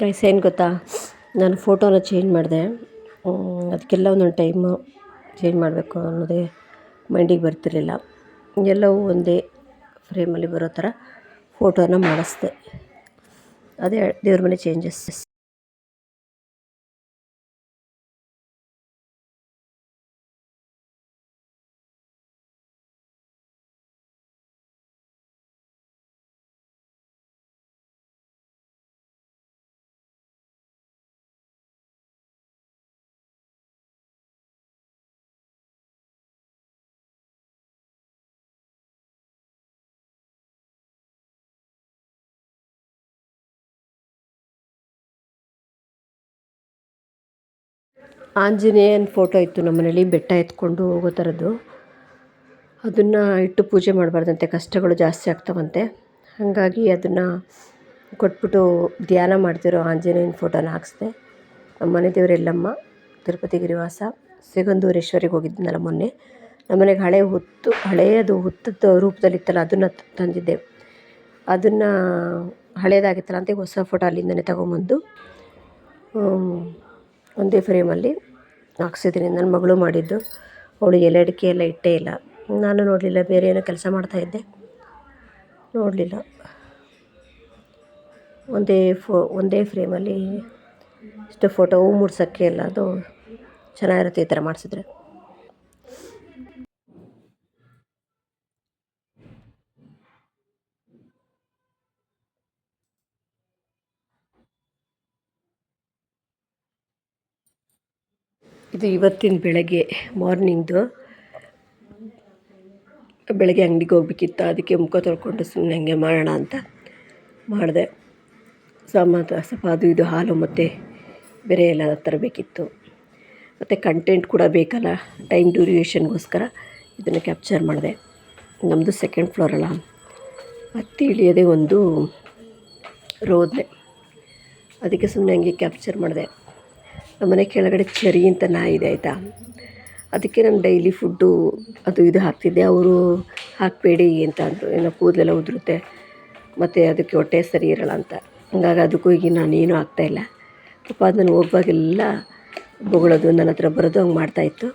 Guys ಏನು ಗೊತ್ತಾ? ನಾನು ಫೋಟೋನ ಚೇಂಜ್ ಮಾಡಿದೆ. ಅದಕ್ಕೆಲ್ಲ ಒಂದೊಂದು ಟೈಮು ಚೇಂಜ್ ಮಾಡಬೇಕು ಅನ್ನೋದೇ ಮೈಂಡಿಗೆ ಬರ್ತಿರಲಿಲ್ಲ. ಎಲ್ಲವೂ ಒಂದೇ ಫ್ರೇಮಲ್ಲಿ ಬರೋ ಥರ ಫೋಟೋನ ಮಾಡಿಸ್ದೆ. ಅದೇ ದೇವ್ರ ಮನೆ ಚೇಂಜಸ್ ಆಂಜನೇಯನ ಫೋಟೋ ಇತ್ತು ನಮ್ಮ ಮನೇಲಿ ಬೆಟ್ಟ ಎತ್ಕೊಂಡು ಹೋಗೋ ಥರದ್ದು. ಅದನ್ನು ಇಟ್ಟು ಪೂಜೆ ಮಾಡಬಾರ್ದಂತೆ, ಕಷ್ಟಗಳು ಜಾಸ್ತಿ ಆಗ್ತಾವಂತೆ. ಹಾಗಾಗಿ ಅದನ್ನು ಕೊಟ್ಬಿಟ್ಟು ಧ್ಯಾನ ಮಾಡ್ತಿರೋ ಆಂಜನೇಯನ ಫೋಟೋನ ಹಾಕ್ಸ್ದೆ. ನಮ್ಮ ಮನೆ ದೇವರು ಎಲ್ಲಮ್ಮ, ತಿರುಪತಿ ಗಿರಿವಾಸ, ಸಿಗಂದೂರೇಶ್ವರಿಗೆ ಹೋಗಿದ್ನಲ್ಲ ಮೊನ್ನೆ. ನಮ್ಮ ಮನೆಗೆ ಹಳೆ ಹುತ್ತು, ಹಳೆಯದು ಹುತ್ತದ ರೂಪದಲ್ಲಿತ್ತಲ್ಲ, ಅದನ್ನು ತಂದಿದ್ದೆ. ಅದನ್ನು ಹಳೇದಾಗಿತ್ತಲ್ಲ ಅಂತ ಹೊಸ ಫೋಟೋ ಅಲ್ಲಿಂದನೇ ತೊಗೊಂಬಂದು ಒಂದೇ ಫ್ರೇಮಲ್ಲಿ ಹಾಕ್ಸಿದ್ದೀನಿ ನನ್ನ ಮಗಳು ಮಾಡಿದ್ದು. ಅವಳು ಎಲೆ ಅಡಿಕೆ ಎಲ್ಲ ಇಟ್ಟೇ ಇಲ್ಲ. ನಾನು ನೋಡಲಿಲ್ಲ, ಬೇರೆ ಏನೋ ಕೆಲಸ ಮಾಡ್ತಾಯಿದ್ದೆ ನೋಡಲಿಲ್ಲ. ಒಂದೇ ಫೋ, ಒಂದೇ ಫ್ರೇಮಲ್ಲಿ ಇಷ್ಟು ಫೋಟೋ ಮೂಡ್ಸೋಕ್ಕೆ ಅಲ್ಲ ಎಲ್ಲ ಅದು ಚೆನ್ನಾಗಿರುತ್ತೆ ಈ ಥರ ಮಾಡಿಸಿದ್ರೆ. ಇದು ಇವತ್ತಿನ ಬೆಳಗ್ಗೆ ಮಾರ್ನಿಂಗ್ದು ಬೆಳಗ್ಗೆ ಅಂಗಡಿಗೆ ಹೋಗ್ಬೇಕಿತ್ತು, ಅದಕ್ಕೆ ಮುಖ ತೊಳ್ಕೊಂಡು ಸುಮ್ಮನೆ ಹಂಗೆ ಮಾಡೋಣ ಅಂತ ಮಾಡಿದೆ. ಸಾಮಾನು ಸ್ವಲ್ಪ ಅದು ಇದು ಹಾಲು ಮತ್ತು ಬೇರೆ ಎಲ್ಲ ತರಬೇಕಿತ್ತು. ಮತ್ತು ಕಂಟೆಂಟ್ ಕೂಡ ಬೇಕಲ್ಲ ಟೈಮ್ ಡ್ಯೂರಿಯೇಷನ್ಗೋಸ್ಕರ ಇದನ್ನು ಕ್ಯಾಪ್ಚರ್ ಮಾಡಿದೆ. ನಮ್ಮದು ಸೆಕೆಂಡ್ ಫ್ಲೋರ್ ಅಲ್ಲ. ಹತ್ತಿ ಇಳಿಯೋದೇ ಒಂದು ರೋದೆ ಅದಕ್ಕೆ ಸುಮ್ಮನೆ ಹಂಗೆ ಕ್ಯಾಪ್ಚರ್ ಮಾಡಿದೆ. ನಮ್ಮನೆ ಕೆಳಗಡೆ ಚರಿ ಅಂತ ನಾಯಿ ಇದೆ, ಆಯಿತಾ? ಅದಕ್ಕೆ ನಾನು ಡೈಲಿ ಫುಡ್ಡು ಅದು ಇದು ಹಾಕ್ತಿದ್ದೆ. ಅವರು ಹಾಕಬೇಡಿ ಅಂತ ಅಂದರು. ಏನೋ ಕೂದಲೆಲ್ಲ ಉದುರುತ್ತೆ. ಮತ್ತು ಅದಕ್ಕೆ ಹೊಟ್ಟೆ ಸರಿ ಇರೋಲ್ಲ ಅಂತ. ಹಂಗಾಗಿ ಅದಕ್ಕೂ ಈಗ ನಾನೇನು ಹಾಕ್ತಾಯಿಲ್ಲ ಪಾಪ ಅದು ನಾನು ಹೋಗುವಾಗೆಲ್ಲ ಬೊಗಳೋದು, ನನ್ನ ಹತ್ರ ಬರೋದು ಹಂಗೆ ಮಾಡ್ತಾಯಿತ್ತು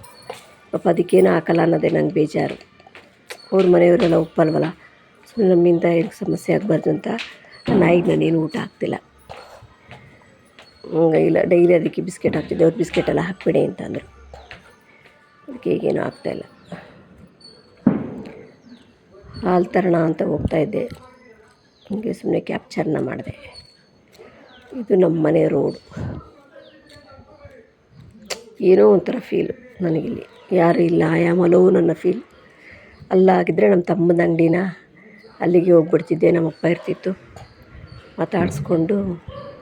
ಪಾಪ ಅದಕ್ಕೇನು ಹಾಕಲ್ಲ ಅನ್ನೋದೇ ನಂಗೆ ಬೇಜಾರು. ಅವ್ರ ಮನೆಯವರೆಲ್ಲ ಒಪ್ಪಲ್ವಲ್ಲ? ಸುಮ್ಮನೆ ನಮ್ಮಿಂದ ಏನು ಸಮಸ್ಯೆ ಆಗಬಾರ್ದು ಅಂತ ನಾಯಿಗೆ ನಾನೇನು ಊಟ ಹಾಕ್ತಿಲ್ಲ. ಇಲ್ಲ ಡೈಲಿ ಅದಕ್ಕೆ ಬಿಸ್ಕೆಟ್ ಹಾಕ್ತಿದ್ದೆ. ಅವ್ರು ಬಿಸ್ಕೆಟೆಲ್ಲ ಹಾಕಬೇಡಿ ಅಂತ ಅಂದರು ಅದಕ್ಕೆ ಈಗೇನು ಆಗ್ತಾಯಿಲ್ಲ ಹಾಲು ತರೋಣ ಅಂತ ಹೋಗ್ತಾಯಿದ್ದೆ ಹೀಗೆ ಸುಮ್ಮನೆ ಕ್ಯಾಪ್ಚರ್ನ ಮಾಡಿದೆ. ಇದು ನಮ್ಮ ಮನೆ ರೋಡು ಏನೋ ಒಂಥರ ಫೀಲು ನನಗಿಲ್ಲಿ. ಯಾರು ಇಲ್ಲ ಆಯಾಮಲೋ ನನ್ನ ಫೀಲ್ ಅಲ್ಲಾಗಿದ್ದರೆ ನಮ್ಮ ತಮ್ಮನ ಅಂಗಡಿನ ಅಲ್ಲಿಗೆ ಹೋಗ್ಬಿಡ್ತಿದ್ದೆ. ನಮ್ಮಪ್ಪ ಇರ್ತಿತ್ತು. ಮಾತಾಡಿಸ್ಕೊಂಡು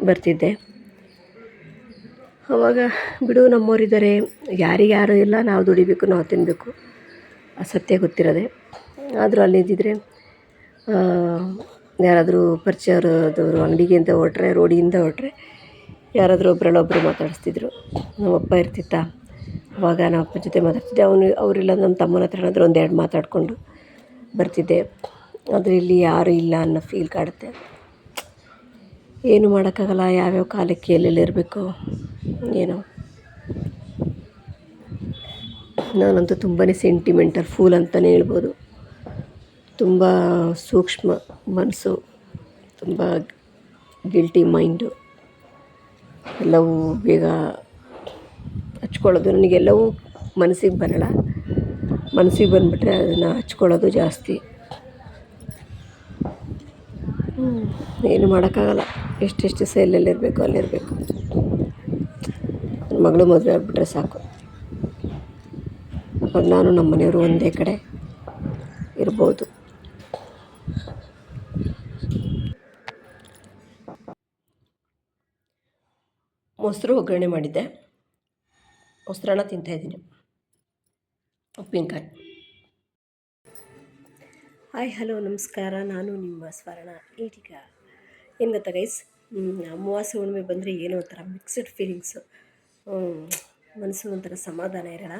ಬರ್ತಿದ್ದೆ. ಅವಾಗ ಬಿಡು ನಮ್ಮೋರಿದ್ದಾರೆ, ಯಾರಿಗೆ ಯಾರೂ ಇಲ್ಲ, ನಾವು ದುಡಿಬೇಕು, ನಾವು ತಿನ್ನಬೇಕು ಸತ್ಯ ಗೊತ್ತಿರೋದೆ. ಆದರೂ ಅಲ್ಲಿದ್ದಿದ್ರೆ ಯಾರಾದರೂ ಪರಿಚಯದವರು ಅಂಗಡಿಗೆ ಅಂತ ಹೊರಟ್ರೆ, ರೋಡಿಯಿಂದ ಹೊರಟ್ರೆ, ಯಾರಾದರೂ ಒಬ್ಬರಲ್ಲೊಬ್ಬರು ಮಾತಾಡಿಸ್ತಿದ್ರು. ನಮ್ಮಪ್ಪ ಇರ್ತಿತ್ತ? ಅವಾಗ ನಮ್ಮ ಅಪ್ಪನ ಜೊತೆ ಮಾತಾಡ್ತಿದ್ದೆ. ಅವನು, ಅವರಿಲ್ಲ ನಮ್ಮ ತಮ್ಮನ ಹತ್ರ ಏನಾದರೂ ಒಂದೆರಡು ಮಾತಾಡಿಕೊಂಡು ಬರ್ತಿದ್ದೆ. ಆದರೆ ಇಲ್ಲಿ ಯಾರೂ ಇಲ್ಲ ಅನ್ನೋ ಫೀಲ್ ಕಾಡುತ್ತೆ. ಏನು ಮಾಡೋಕ್ಕಾಗಲ್ಲ, ಯಾವ್ಯಾವ ಕಾಲಕ್ಕೆ ಎಲ್ಲೆಲ್ಲಿ ಇರಬೇಕು? ಏನೋ ನಾನಂತೂ ತುಂಬಾ ಸೆಂಟಿಮೆಂಟಲ್ ಫೂಲ್ ಅಂತಲೇ ಹೇಳ್ಬೋದು. ತುಂಬ ಸೂಕ್ಷ್ಮ ಮನಸ್ಸು, ತುಂಬ ಗಿಲ್ಟಿ ಮೈಂಡು ಎಲ್ಲವೂ ಬೇಗ ಹಚ್ಕೊಳ್ಳೋದು. ನನಗೆಲ್ಲವೂ ಮನಸ್ಸಿಗೆ ಬರೋಲ್ಲ. ಮನಸ್ಸಿಗೆ ಬಂದುಬಿಟ್ರೆ ಅದನ್ನು ಹಚ್ಕೊಳ್ಳೋದು ಜಾಸ್ತಿ. ಏನು ಮಾಡೋಕ್ಕಾಗಲ್ಲ. ಎಷ್ಟೆಷ್ಟು ದಿವಸ ಎಲ್ಲೆಲ್ಲಿರಬೇಕು ಅಲ್ಲಿರಬೇಕು. ನನ್ನ ಮಗಳು ಮದುವೆ ಆಗಿಬಿಟ್ರೆ ಸಾಕು. ಅವಾಗ ನಾನು ನಮ್ಮ ಮನೆಯವರು ಒಂದೇ ಕಡೆ ಇರ್ಬೋದು. ಮೊಸರು ಒಗ್ಗರಣೆ ಮಾಡಿದ್ದೆ. ಮೊಸರನ್ನ ತಿಂತಾಯಿದ್ದೀನಿ ಉಪ್ಪಿನಕಾಯಿ. ಹಾಯ್, ಹಲೋ, ನಮಸ್ಕಾರ. ನಾನು ನಿಮ್ಮ ಸ್ವರ್ಣ ಈಟೀಗ. ಏನು ಗೊತ್ತಾ ಗೈಸ್ ಅಮಾವಾಸ್ಯೆ ಹುಣ್ಣಿಮೆ ಬಂದರೆ ಏನೋ ಒಂಥರ ಮಿಕ್ಸ್ಡ್ ಫೀಲಿಂಗ್ಸು ಮನಸ್ಸು ಒಂಥರ ಸಮಾಧಾನ ಇರೋಲ್ಲ.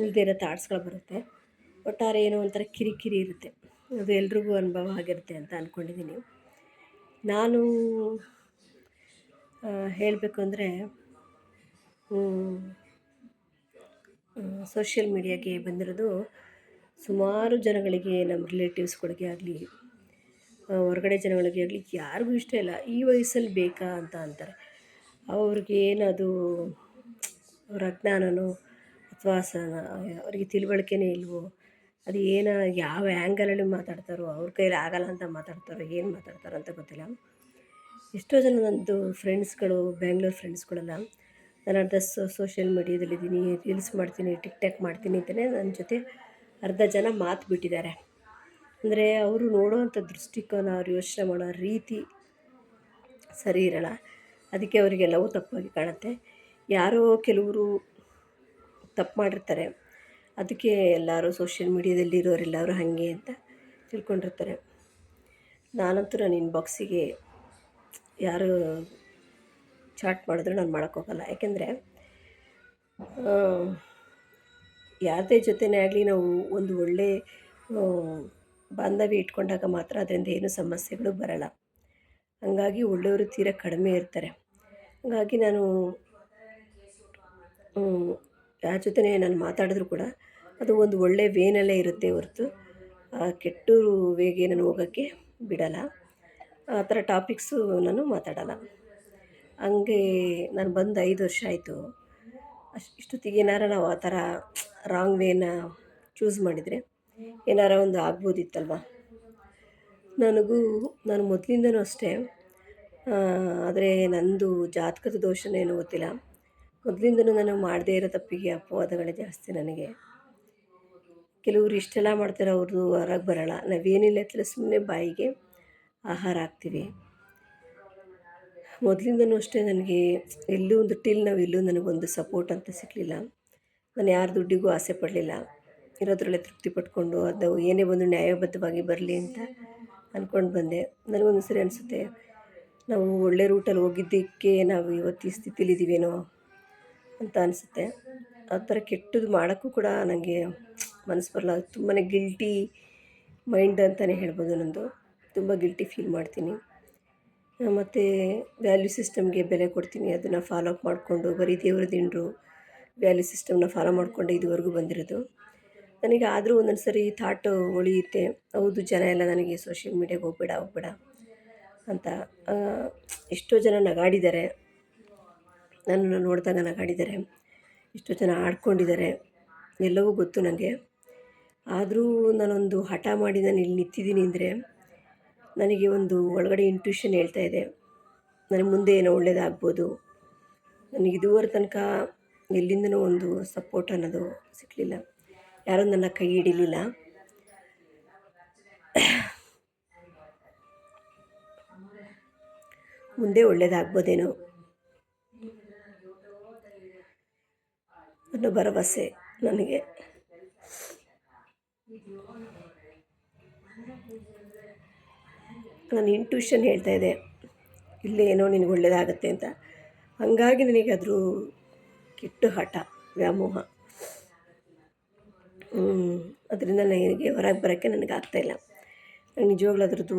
ಇಲ್ಲದೇ ಇರೋ ಥಾಟ್ಸ್ಗಳು ಬರುತ್ತೆ. ಒಟ್ಟಾರೆ ಏನೋ ಒಂಥರ ಕಿರಿಕಿರಿ ಇರುತ್ತೆ. ಅದು ಎಲ್ರಿಗೂ ಅನುಭವ ಆಗಿರುತ್ತೆ ಅಂತ ಅಂದ್ಕೊಂಡಿದ್ದೀನಿ ನಾನು ಹೇಳಬೇಕು ಅಂದರೆ ಸೋಷಿಯಲ್ ಮೀಡಿಯಾಗೆ ಬಂದಿರೋದು ಸುಮಾರು ಜನಗಳಿಗೆ ನಮ್ಮ ರಿಲೇಟಿವ್ಸ್ಗಳಿಗೆ ಆಗಲಿ ಹೊರಗಡೆ ಜನಗಳಿಗೆ ಆಗಲಿ ಯಾರಿಗೂ ಇಷ್ಟ ಇಲ್ಲ. ಈ ವಯಸ್ಸಲ್ಲಿ ಬೇಕಾ ಅಂತ ಅಂತಾರೆ. ಅವ್ರಿಗೆ ಏನದು ಅವ್ರ ಅಜ್ಞಾನನೋ ಅಥವಾ ಸ ಅವ್ರಿಗೆ ತಿಳುವಳಿಕೆನೇ ಇಲ್ವೋ, ಅದು ಏನು, ಯಾವ ಆ್ಯಂಗಲಲ್ಲಿ ಮಾತಾಡ್ತಾರೋ, ಅವ್ರ ಕೈಲಿ ಆಗಲ್ಲ ಅಂತ ಮಾತಾಡ್ತಾರೋ, ಏನು ಮಾತಾಡ್ತಾರೋ ಅಂತ ಗೊತ್ತಿಲ್ಲ. ಎಷ್ಟೋ ಜನ ನನ್ನದು ಫ್ರೆಂಡ್ಸ್ಗಳು ಬ್ಯಾಂಗ್ಳೂರ್ ಫ್ರೆಂಡ್ಸ್ಗಳೆಲ್ಲ ನಾನು ಅರ್ಧ ಸೋಷಿಯಲ್ ಮೀಡ್ಯಾದಲ್ಲಿದ್ದೀನಿ ರೀಲ್ಸ್ ಮಾಡ್ತೀನಿ ಟಿಕ್ ಟಾಕ್ ಮಾಡ್ತೀನಿ ಅಂತಲೇ ನನ್ನ ಜೊತೆ ಅರ್ಧ ಜನ ಮಾತು ಬಿಟ್ಟಿದ್ದಾರೆ. ಅಂದರೆ ಅವರು ನೋಡುವಂಥ ದೃಷ್ಟಿಕೋನ, ಅವ್ರು ಯೋಚನೆ ಮಾಡೋ ರೀತಿ ಸರಿ ಇರೋಲ್ಲ. ಅದಕ್ಕೆ ಅವರಿಗೆಲ್ಲವೂ ತಪ್ಪಾಗಿ ಕಾಣುತ್ತೆ. ಯಾರೋ ಕೆಲವರು ತಪ್ಪು ಮಾಡಿರ್ತಾರೆ. ಅದಕ್ಕೆ ಎಲ್ಲರೂ ಸೋಷಿಯಲ್ ಮೀಡ್ಯಾದಲ್ಲಿ ಇರೋರೆಲ್ಲರೂ ಹಾಗೆ ಅಂತ ತಿಳ್ಕೊಂಡಿರ್ತಾರೆ. ನಾನಂತೂ ನನ್ನ ಇನ್ಬಾಕ್ಸಿಗೆ ಯಾರು ಚಾಟ್ ಮಾಡಿದ್ರು ನಾನು ಮಾಡೋಕ್ಕೋಗಲ್ಲ ಯಾಕೆಂದರೆ ಯಾರದೇ ಜೊತೆನೇ ಆಗಲಿ ನಾವು ಒಂದು ಒಳ್ಳೆ ಬಾಂಧವ್ಯ ಇಟ್ಕೊಂಡಾಗ ಮಾತ್ರ ಅದರಿಂದ ಏನು ಸಮಸ್ಯೆಗಳು ಬರಲ್ಲ. ಹಾಗಾಗಿ ಒಳ್ಳೆಯವರು ತೀರ ಕಡಿಮೆ ಇರ್ತಾರೆ. ಹಾಗಾಗಿ ನಾನು ಯಾರ ಜೊತೆನೇ ನಾನು ಮಾತಾಡಿದ್ರು ಕೂಡ ಅದು ಒಂದು ಒಳ್ಳೆಯ ವೇನಲ್ಲೇ ಇರುತ್ತೆ ಹೊರತು. ಕೆಟ್ಟ ವೇಗೆ ನಾನು ಹೋಗೋಕ್ಕೆ ಬಿಡಲ್ಲ. ಆ ಥರ ಟಾಪಿಕ್ಸು ನಾನು ಮಾತಾಡಲ್ಲ. ಹಂಗೆ ನಾನು ಬಂದು ಐದು ವರ್ಷ ಆಯಿತು. ಅಷ್ಟು ಇಷ್ಟೊತ್ತಿಗೆ ಏನಾರ ನಾವು ಆ ಥರ ರಾಂಗ್ ವೇನ ಚೂಸ್ ಮಾಡಿದರೆ ಏನಾರ ಒಂದು ಆಗ್ಬೋದಿತ್ತಲ್ವ? ನನಗೂ, ನಾನು ಮೊದಲಿಂದನೂ ಅಷ್ಟೇ ಆದರೆ ನಂದು ಜಾತಕದ ದೋಷನೋ ಏನೋ ಗೊತ್ತಿಲ್ಲ. ಮೊದಲಿಂದನೂ ನಾನು ಮಾಡದೇ ಇರೋ ತಪ್ಪಿಗೆ ಅಪವಾದಗಳೇ ಜಾಸ್ತಿ ನನಗೆ. ಕೆಲವ್ರು ಇಷ್ಟೆಲ್ಲ ಮಾಡ್ತಾರೆ ಅವ್ರದ್ದು ಹೊರಗೆ ಬರೋಲ್ಲ. ನಾವೇನಿಲ್ಲ ಅಂತಲೇ ಸುಮ್ಮನೆ ಬಾಯಿಗೆ ಆಹಾರ ಹಾಕ್ತೀವಿ. ಮೊದಲಿಂದನೂ ಅಷ್ಟೇ ನನಗೆ ಎಲ್ಲೂ ಒಂದು ಟಿಲ್ ನಾವು ಎಲ್ಲೂ ನನಗೊಂದು ಸಪೋರ್ಟ್ ಅಂತ ಸಿಗಲಿಲ್ಲ. ನಾನು ಯಾರ ದುಡ್ಡಿಗೂ ಆಸೆ ಪಡಲಿಲ್ಲ. ಇರೋದ್ರಲ್ಲೇ ತೃಪ್ತಿ ಪಟ್ಕೊಂಡು ಅದು ಏನೇ ಬಂದು ನ್ಯಾಯಬದ್ಧವಾಗಿ ಬರಲಿ ಅಂತ ಅಂದ್ಕೊಂಡು ಬಂದೆ. ನನಗೊಂದು ಸರಿ ಅನಿಸುತ್ತೆ. ನಾವು ಒಳ್ಳೆ ರೂಟಲ್ಲಿ ಹೋಗಿದ್ದಕ್ಕೆ ನಾವು ಇವತ್ತು ಈ ಸ್ಥಿತಿಲಿದ್ದೀವೇನೋ ಅಂತ ಅನಿಸುತ್ತೆ. ಆ ಥರ ಕೆಟ್ಟದ್ದು ಮಾಡೋಕ್ಕೂ ಕೂಡ ನನಗೆ ಮನಸ್ಸು ಬರಲ್ಲ. ತುಂಬಾ ಗಿಲ್ಟಿ ಮೈಂಡ್ ಅಂತಲೇ ಹೇಳ್ಬೋದು ನಂದು. ತುಂಬ ಗಿಲ್ಟಿ ಫೀಲ್ ಮಾಡ್ತೀನಿ. ಮತ್ತು ವ್ಯಾಲ್ಯೂ ಸಿಸ್ಟಮ್ಗೆ ಬೆಲೆ ಕೊಡ್ತೀನಿ. ಅದನ್ನು ಫಾಲೋ ಅಪ್ ಮಾಡಿಕೊಂಡು ಬರೀ ದೇವರ ದಿಂಡರು ವ್ಯಾಲ್ಯೂ ಸಿಸ್ಟಮ್ನ ಫಾಲೋ ಮಾಡಿಕೊಂಡು ಇದುವರೆಗೂ ಬಂದಿರೋದು. ನನಗೆ ಆದರೂ ಒಂದೊಂದು ಸರಿ ಥಾಟು ಉಳಿಯುತ್ತೆ ಹೌದು ಜನ ಎಲ್ಲ ನನಗೆ ಸೋಷಿಯಲ್ ಮೀಡ್ಯಾಗೆ ಹೋಗ್ಬೇಡ ಹೋಗ್ಬೇಡ. ಅಂತ ಎಷ್ಟೋ ಜನ ನಗಾಡಿದ್ದಾರೆ. ನನ್ನನ್ನು ನೋಡಿದಾಗ ನಗಾಡಿದ್ದಾರೆ. ಎಷ್ಟೋ ಜನ ಆಡ್ಕೊಂಡಿದ್ದಾರೆ. ಎಲ್ಲವೂ ಗೊತ್ತು ನನಗೆ ಆದರೂ ನಾನೊಂದು ಹಠ ಮಾಡಿ ನಾನು ಇಲ್ಲಿ ನಿಂತಿದ್ದೀನಿ ಅಂದರೆ ನನಗೆ ಒಂದು ಒಳಗಡೆ ಇಂಟ್ಯೂಷನ್ ಹೇಳ್ತಾ ಇದೆ. ನನಗೆ ಮುಂದೆ ಏನೋ ಒಳ್ಳೇದಾಗ್ಬೋದು. ನನಗೆ ಇದುವರೆ ತನಕ ಎಲ್ಲಿಂದನೂ ಒಂದು ಸಪೋರ್ಟ್ ಅನ್ನೋದು ಸಿಗಲಿಲ್ಲ. ಯಾರೂ ನನ್ನ ಕೈ ಹಿಡಿಲಿಲ್ಲ. ಮುಂದೆ ಒಳ್ಳೇದಾಗ್ಬೋದೇನೋ? ಅನ್ನೋ ಭರವಸೆ ನನಗೆ. ನಾನು ಇಂಟ್ಯೂಷನ್ ಹೇಳ್ತಾ ಇದೆ ಇಲ್ಲೇ ಏನೋ ನಿನಗೆ ಒಳ್ಳೆಯದಾಗತ್ತೆ ಅಂತ. ಹಂಗಾಗಿ ನನಗೆ ಅದ್ರ ಕೆಟ್ಟು ಹಠ, ವ್ಯಾಮೋಹ. ಅದರಿಂದ ನನಗೆ ಹೊರಗೆ ಬರೋಕ್ಕೆ ನನಗೆ ಆಗ್ತಾಯಿಲ್ಲ ನಿಜವಾಗ್ಲೂ ಅದ್ರದ್ದು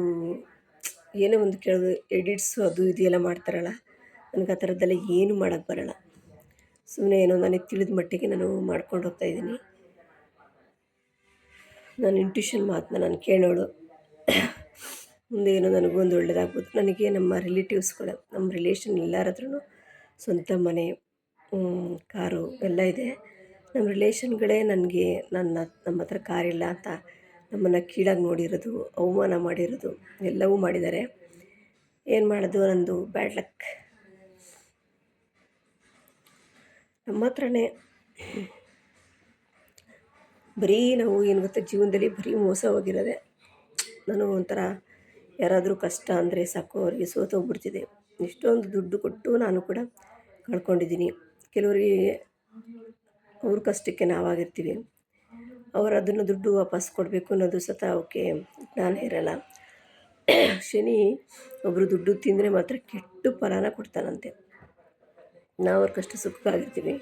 ಏನೇ ಒಂದು ಕೇಳೋದು ಎಡಿಟ್ಸು ಅದು ಇದು ಎಲ್ಲ ಮಾಡ್ತಾರಲ್ಲ, ನನಗೆ ಆ ಥರದ್ದೆಲ್ಲ ಏನೂ ಮಾಡೋಕ್ಕೆ ಬರೋಲ್ಲ. ಸುಮ್ಮನೆ ಏನೋ ನನಗೆ ತಿಳಿದ ಮಟ್ಟಿಗೆ ನಾನು ಮಾಡ್ಕೊಂಡು ಹೋಗ್ತಾ ಇದ್ದೀನಿ. ನನ್ನ ಇಂಟ್ಯೂಷನ್ ಮಾತನ್ನ ನಾನು ಕೇಳೋಳು. ಮುಂದೆ ಏನೋ ನನಗೊಂದು ಒಳ್ಳೆಯದಾಗ್ಬೋದು ನನಗೆ ನಮ್ಮ ರಿಲೇಟಿವ್ಸ್ಗಳು ನಮ್ಮ ರಿಲೇಷನ್ ಎಲ್ಲರ ಹತ್ರನೂ ಸ್ವಂತ ಮನೆ ಕಾರು ಎಲ್ಲ ಇದೆ. ನಮ್ಮ ರಿಲೇಷನ್ಗಳೇ ನನಗೆ ನನ್ನ, ನಮ್ಮ ಹತ್ರ ಕಾರಿಲ್ಲ ಅಂತ ನಮ್ಮನ್ನು ಕೀಳಾಗಿ ನೋಡಿರೋದು, ಅವಮಾನ ಮಾಡಿರೋದು, ಎಲ್ಲವೂ ಮಾಡಿದ್ದಾರೆ. ಏನು ಮಾಡೋದು ನಂದು? Bad luck. ನಮ್ಮ ಹತ್ರನೇ ಬರೀ ನಾವು ಏನು ಗೊತ್ತಾ, ಜೀವನದಲ್ಲಿ ಬರೀ ಮೋಸ ಹೋಗಿರೋದೆ ನಾನು ಒಂಥರ ಯಾರಾದರೂ ಕಷ್ಟ ಅಂದರೆ ಸಾಕು, ಅವರಿಗೆ ಸೋತೋಗ್ಬಿಡ್ತಿದೆ ಎಷ್ಟೊಂದು ದುಡ್ಡು ಕೊಟ್ಟು ನಾನು ಕೂಡ ಕಳ್ಕೊಂಡಿದ್ದೀನಿ. ಕೆಲವರಿಗೆ ಅವ್ರ ಕಷ್ಟಕ್ಕೆ ನಾವಾಗಿರ್ತೀವಿ. ಅವರು ಅದನ್ನು ದುಡ್ಡು ವಾಪಸ್ ಕೊಡಬೇಕು ಅನ್ನೋದು ಸತ ಅವಕ್ಕೆ ಜ್ಞಾನ ಇರಲ್ಲ. ಶನಿ ಒಬ್ಬರು ದುಡ್ಡು ತಿಂದರೆ ಮಾತ್ರ ಕೆಟ್ಟು ಫಲನ ಕೊಡ್ತಾನಂತೆ. ನಾವು ಅವ್ರ ಕಷ್ಟ ಸುಖಕ್ಕಾಗಿರ್ತೀವಿ.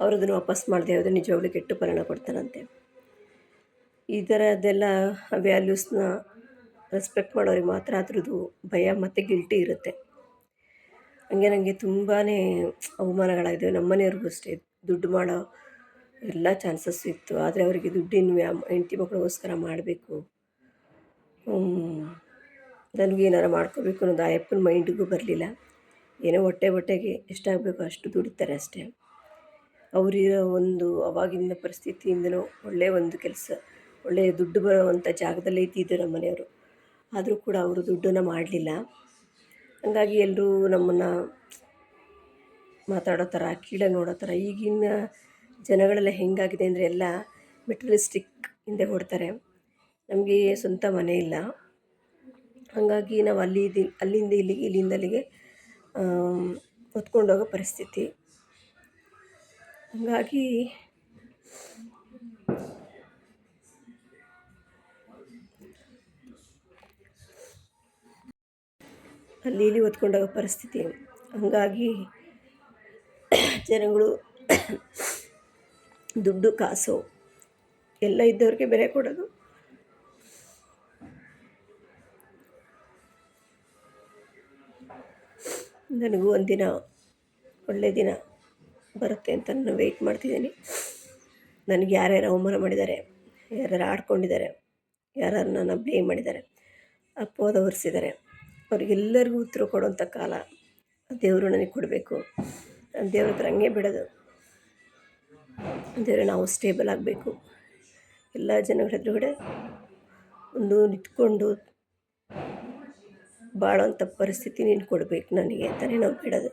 ಅವರು ಅದನ್ನು ವಾಪಸ್ ಮಾಡದೆ ಅದು ನಿಜವಾಗ್ಲೂ ಕೆಟ್ಟು ಫಲನ ಕೊಡ್ತಾನಂತೆ. ಈ ಥರದ್ದೆಲ್ಲ ವ್ಯಾಲ್ಯೂಸ್ನ ರೆಸ್ಪೆಕ್ಟ್ ಮಾಡೋರಿಗೆ ಮಾತ್ರ ಅದ್ರದ್ದು ಭಯ ಮತ್ತು ಗಿಲ್ಟಿ ಇರುತ್ತೆ. ಹಂಗೆ ನನಗೆ ತುಂಬಾ ಅವಮಾನಗಳಾಗಿದ್ದಾವೆ ನಮ್ಮ ಮನೆಯವ್ರಿಗೂ ಅಷ್ಟೇ. ದುಡ್ಡು ಮಾಡೋ ಎಲ್ಲ ಚಾನ್ಸಸ್ ಇತ್ತು. ಆದರೆ ಅವರಿಗೆ ದುಡ್ಡಿನ ಹೆಂಡ್ತಿ ಮಕ್ಳಿಗೋಸ್ಕರ ಮಾಡಬೇಕು. ನನಗೆ ಏನಾರು ಮಾಡ್ಕೋಬೇಕು ಅನ್ನೋದು ಆ ಮೈಂಡಿಗೂ ಬರಲಿಲ್ಲ. ಏನೋ ಹೊಟ್ಟೆ ಹೊಟ್ಟೆಗೆ ಎಷ್ಟಾಗಬೇಕು ಅಷ್ಟು ದುಡಿತಾರೆ ಅಷ್ಟೇ. ಅವರಿರೋ ಒಂದು ಅವಾಗಿನ ಪರಿಸ್ಥಿತಿಯಿಂದನೂ ಒಳ್ಳೆಯ ಒಂದು ಕೆಲಸ ಒಳ್ಳೆಯ ದುಡ್ಡು ಬರುವಂಥ ಜಾಗದಲ್ಲೇ ಇದ್ದಿದ್ದು ನಮ್ಮ ಮನೆಯವರು. ಆದರೂ ಕೂಡ ಅವರು ದುಡ್ಡನ್ನು ಮಾಡಲಿಲ್ಲ. ಹಂಗಾಗಿ ಎಲ್ಲರೂ ನಮ್ಮನ್ನು ಮಾತಾಡೋ ಥರ ಕೀಳಾಗಿ ನೋಡೋ ಥರ ಈಗಿನ ಜನಗಳೆಲ್ಲ ಹೆಂಗಾಗಿದೆ ಅಂದರೆ ಎಲ್ಲ ಮೆಟೀರಿಯಲಿಸ್ಟಿಕ್ ಹಿಂದೆ ಓಡ್ತಾರೆ. ನಮಗೆ ಸ್ವಂತ ಮನೆ ಇಲ್ಲ. ಹಾಗಾಗಿ ನಾವು ಅಲ್ಲಿ ಅಲ್ಲಿಂದ ಇಲ್ಲಿಗೆ ಇಲ್ಲಿಂದ ಅಲ್ಲಿಗೆ ಹೊತ್ಕೊಂಡೋಗೋ ಪರಿಸ್ಥಿತಿ. ಹಾಗಾಗಿ ಅಲ್ಲಿ ಇಲ್ಲಿ ಹೊತ್ಕೊಂಡೋಗೋ ಪರಿಸ್ಥಿತಿ. ಹಾಗಾಗಿ ಜನಗಳು ದುಡ್ಡು, ಕಾಸು ಎಲ್ಲ ಇದ್ದವ್ರಿಗೆ ಬೆಲೆ ಕೊಡೋದು. ನನಗೂ ಒಂದಿನ ಒಳ್ಳೆಯ ದಿನ ಬರುತ್ತೆ ಅಂತ ನಾನು ವೆಯ್ಟ್ ಮಾಡ್ತಿದ್ದೀನಿ. ನನಗೆ ಯಾರ್ಯಾರು ಅವಮಾನ ಮಾಡಿದ್ದಾರೆ, ಯಾರ್ಯಾರು ಆಡ್ಕೊಂಡಿದ್ದಾರೆ, ಯಾರ್ಯಾರು ನನ್ನ ಬ್ಲೇಮ್ ಮಾಡಿದ್ದಾರೆ, ಅಪವಾದ ಹೊರಿಸಿದ್ದಾರೆ ಅವ್ರಿಗೆಲ್ಲರಿಗೂ ಉತ್ತರ ಕೊಡುವಂಥ ಕಾಲ ದೇವರು ನನಗೆ ಕೊಡಬೇಕು. ದೇವ್ರ ಹತ್ರ ಹಂಗೆ ಬಿಡೋದು. ದೇವರೇ ನಾವು ಸ್ಟೇಬಲ್ ಆಗಬೇಕು. ಎಲ್ಲ ಜನಗಳ ಎದುರುಗಡೆ ಒಂದು ನಿಂತ್ಕೊಂಡು ಬಾಳೋಂಥ ಪರಿಸ್ಥಿತಿ ನೀನು ಕೊಡಬೇಕು ನನಗೆ ಅಂತಲೇ ನಾವು ಬಿಡೋದು